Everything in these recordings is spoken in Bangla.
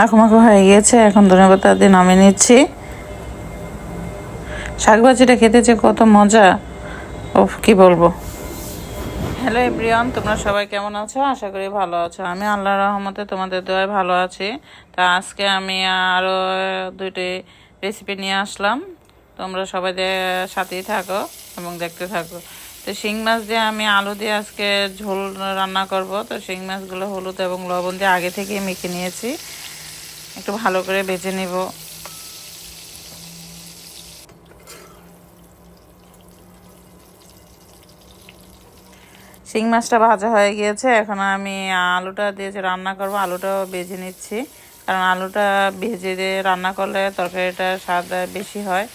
মাখো মাখো হয়ে গিয়েছে। এখন ধনে পাতা দিয়ে নামিয়ে নিচ্ছি। শাক ভাজিটা খেতে যে কত মজা। ও কি বলব? হ্যালো এভরিওয়ান তোমরা সবাই কেমন আছো? আশা করি ভালো আছো। আমি আল্লাহ রহমতে তোমাদের দোয়ায় ভালো আছি। তা আজকে আমি আরও দুইটি রেসিপি নিয়ে আসলাম। তোমরা সবাই সাথেই থাকো এবং দেখতে থাকো। তো শিং মাছ দিয়ে আমি আলু দিয়ে আজকে ঝোল রান্না করব। তো শিং মাছগুলো হলুদ এবং লবণ দিয়ে আগে থেকে মেখে নিয়েছি। একটু ভালো করে ভেজে নেব। শিং মাছটা ভাজা হয়ে গিয়েছে, এখন আমি আলুটা দিয়ে যে রান্না করব, আলুটাও ভেজে নিচ্ছি। কারণ আলুটা ভেজে দিয়ে রান্না করলে তরকারিটা স্বাদ বেশি হয়।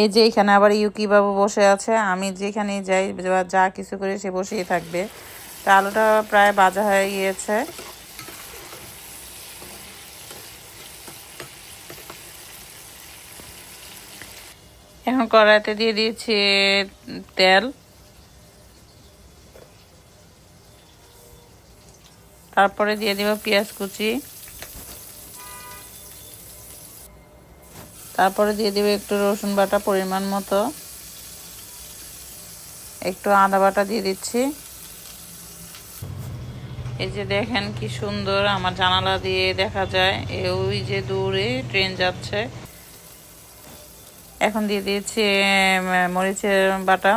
এই যে এখানে আবার ইউকি বসে আছে, আমি যেখানে যাই যা কিছু করে সে বসেই থাকবে। তা আলুটা প্রায় বাজা হয়ে গিয়েছে। এখন কড়াইতে দিয়ে দিয়েছি তেল। তারপরে দিয়ে দিব পেঁয়াজ কুচি। তারপরে দিয়ে দিব একটু রসুন বাটা পরিমাণ মতো। একটু আদা বাটা দিয়ে দিচ্ছি। এই যে দেখেন কি সুন্দর আমার জানালা দিয়ে দেখা যায়। ওই যে দূরে ট্রেন যাচ্ছে। এখন দিয়ে দিয়েছি মরিচের বাটা।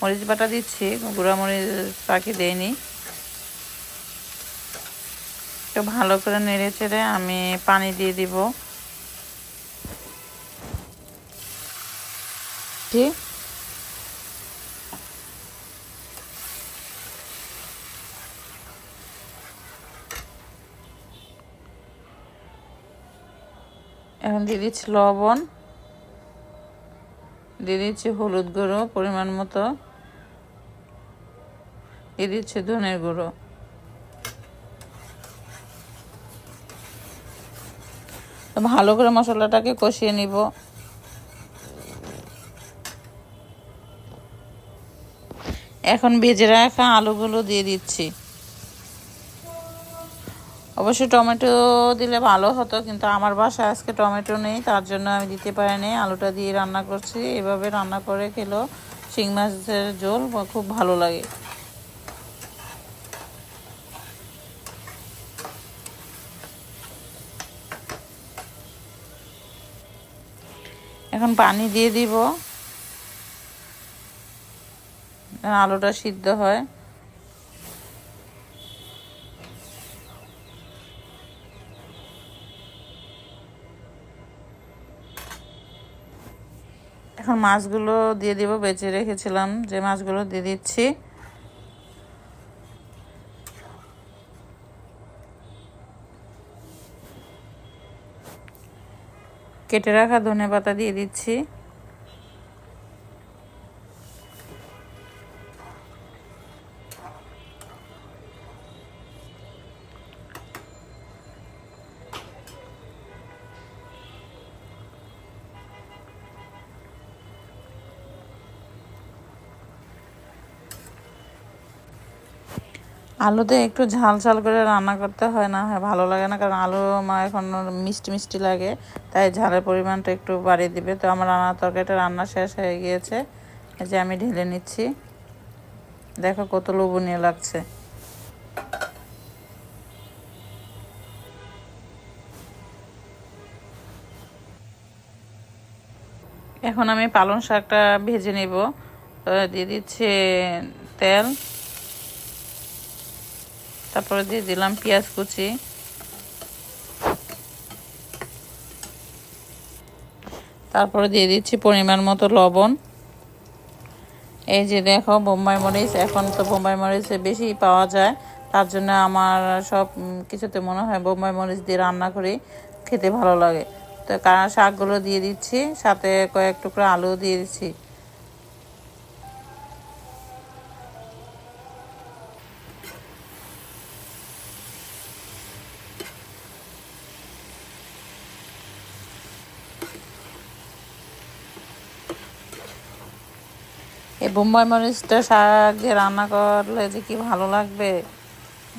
মরিচ বাটা দিচ্ছি, গুঁড়া মরিচ পাখি দেয়নি একটু ভালো করে নেড়ে চেড়ে আমি পানি দিয়ে দিব। ঠিক এখন দিয়ে দিচ্ছি লবণ। দিয়ে দিচ্ছি হলুদ গুঁড়ো পরিমাণ মতো। দিয়ে দিচ্ছি ধনের গুঁড়ো। ভালো করে মশলাটাকে কষিয়ে নিব। এখন ভেজে রাখা আলুগুলো দিয়ে দিচ্ছি। অবশ্য টমেটো দিলে ভালো হতো, কিন্তু আমার বাসায় আজকে টমেটো নেই, তার জন্য আমি দিতে পারিনি। আলুটা দিয়ে রান্না করছি, এভাবে রান্না করে খেলেও শিং মাছের ঝোল খুব ভালো লাগে। এখন পানি দিয়ে দিব। যেন আলুটা সিদ্ধ হয়। এখন মাছগুলো দিয়ে দিব, বেঁচে রেখেছিলাম যে মাছগুলো দিয়ে দিচ্ছি। কেটে রাখা ধনে পাতা দিয়ে দিচ্ছি। আলুতে একটু ঝাল ঝাল করে রান্না করতে হয় না, হয়, ভালো লাগে না, কারণ আলু আমার এখন মিষ্টি মিষ্টি লাগে, তাই ঝালের পরিমাণটা একটু বাড়িয়ে দিবে। তো আমার রান্না তরকারিটা রান্না শেষ হয়ে গিয়েছে, এই যে আমি ঢেলে নিচ্ছি। দেখো কত লোভনীয় লাগছে। এখন আমি পালং শাকটা ভেজে নিব। তো দিয়ে দিচ্ছি তেল। তারপরে দিয়ে দিলাম পেঁয়াজ কুচি। তারপরে দিয়ে দিচ্ছি পরিমাণ মতো লবণ। এই যে দেখো, বোম্বাই মরিচ, এখন তো বোম্বাই মরিচ বেশি পাওয়া যায়। তার জন্য আমার সব কিছুতে মনে হয় বোম্বাই মরিচ দিয়ে রান্না করি, খেতে ভালো লাগে। তো শাকগুলো দিয়ে দিচ্ছি, সাথে কয়েক টুকরো আলু দিয়ে দিচ্ছি। এই বোম্বাই মরিচটা শাক দিয়ে রান্না করলে যে কি ভালো লাগবে?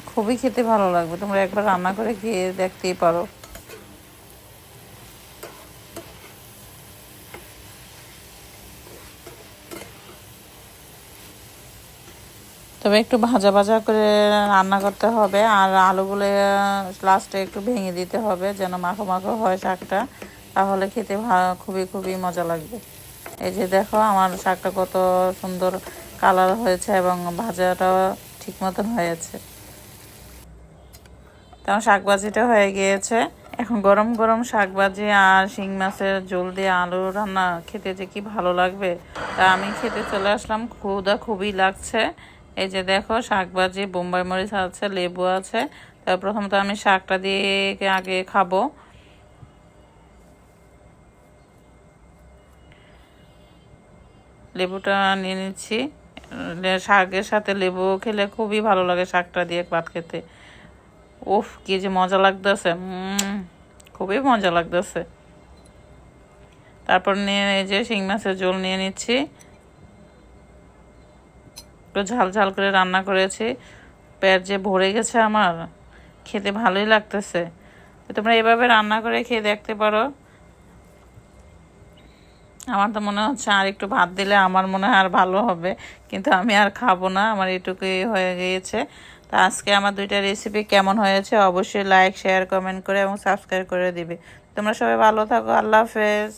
খুবই খেতে ভালো লাগবে। তোমরা একবার রান্না করে খেয়ে দেখতেই পারো। তবে একটু ভাজা ভাজা করে রান্না করতে হবে, আর আলুগুলো লাস্টে একটু ভেঙে দিতে হবে, যেন মাখো মাখো হয় শাকটা। তাহলে খেতে খুবই খুবই মজা লাগবে। এই যে দেখো, আমার শাকটা কত সুন্দর কালার হয়েছে এবং ভাজাটাও ঠিক মতন হয়েছে। তেমন শাক ভাজিটা হয়ে গিয়েছে। এখন গরম গরম শাক ভাজি আর শিং মাছের ঝোল দিয়ে আলু রান্না খেতে যে কি ভালো লাগবে, তা আমি খেতে চলে আসলাম। ক্ষুদা খুবই লাগছে। এই যে দেখো শাক ভাজি বোম্বাই মরিচ আছে, লেবু আছে। তা প্রথমত আমি শাকটা দিয়ে আগে খাব। লেবুটা নিয়ে নিচ্ছি। শাকের সাথে লেবু খেলে খুবই ভালো লাগে শাকটা দিয়ে ভাত খেতে। উফ, কি যে মজা লাগতেছে। খুবই মজা লাগতেছে। তারপর নিয়ে এই যে শিং মাছের ঝোল নিয়ে নিচ্ছি। একটু ঝাল ঝাল করে রান্না করেছি। পেট যে ভরে গেছে আমার, খেতে ভালোই লাগতেছে। তোমরা এভাবে রান্না করে খেয়ে দেখতে পারো। আমার তো মনে হচ্ছে আর একটু ভাত দিলে আমার মনে হয় আর ভালো হবে। কিন্তু আমি আর খাব না, আমার এটুকুই হয়ে গিয়েছে। তা আজকে আমার দুইটা রেসিপি কেমন হয়েছে অবশ্যই লাইক শেয়ার কমেন্ট করে এবং সাবস্ক্রাইব করে দিবে। তোমরা সবাই ভালো থাকো, আল্লাহ হাফেজ।